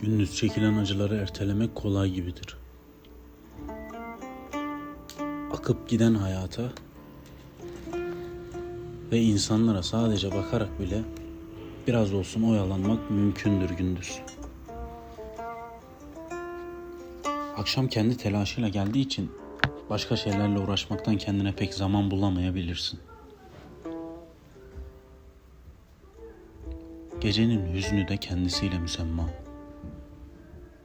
Gündüz çekilen acıları ertelemek kolay gibidir. Akıp giden hayata ve insanlara sadece bakarak bile biraz olsun oyalanmak mümkündür gündüz. Akşam kendi telaşıyla geldiği için başka şeylerle uğraşmaktan kendine pek zaman bulamayabilirsin. Gecenin hüznü de kendisiyle müsemma.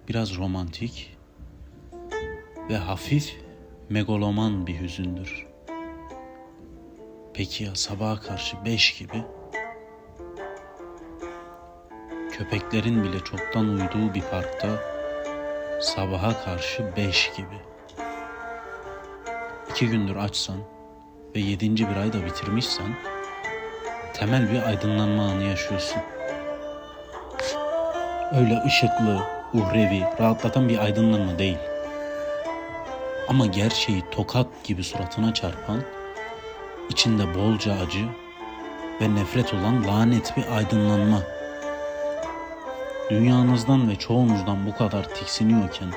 Biraz romantik ve hafif megaloman bir hüzündür. Peki ya sabaha karşı beş gibi? Köpeklerin bile çoktan uyuduğu bir parkta sabaha karşı beş gibi. İki gündür açsan ve yedinci bir ayda bitirmişsen temel bir aydınlanma anı yaşıyorsun. Öyle ışıklı, uhrevi, rahatlatan bir aydınlanma değil. Ama gerçeği tokat gibi suratına çarpan, içinde bolca acı ve nefret olan lanet bir aydınlanma. Dünyanızdan ve çoğunuzdan bu kadar tiksiniyorken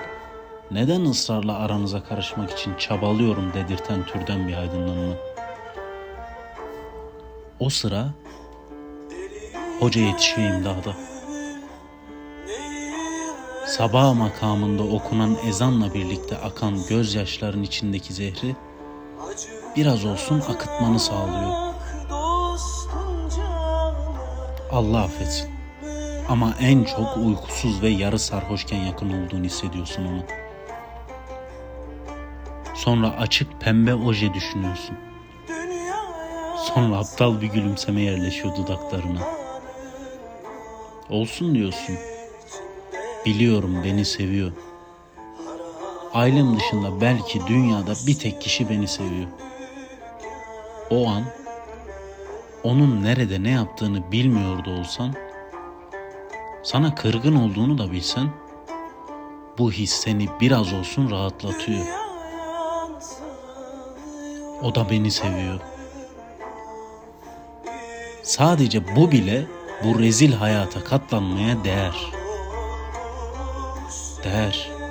neden ısrarla aranıza karışmak için çabalıyorum dedirten türden bir aydınlanma? O sıra hoca yetişiyor imdada. Sabah makamında okunan ezanla birlikte akan gözyaşların içindeki zehri biraz olsun akıtmanı sağlıyor. Allah affetsin. Ama en çok uykusuz ve yarı sarhoşken yakın olduğunu hissediyorsun onu. Sonra açık pembe oje düşünüyorsun. Sonra aptal bir gülümseme yerleşiyor dudaklarına. Olsun diyorsun. Biliyorum beni seviyor. Ailem dışında belki dünyada bir tek kişi beni seviyor. O an onun nerede ne yaptığını bilmiyordu olsan, sana kırgın olduğunu da bilsen, bu his seni biraz olsun rahatlatıyor. O da beni seviyor. Sadece bu bile bu rezil hayata katlanmaya değer. Değer.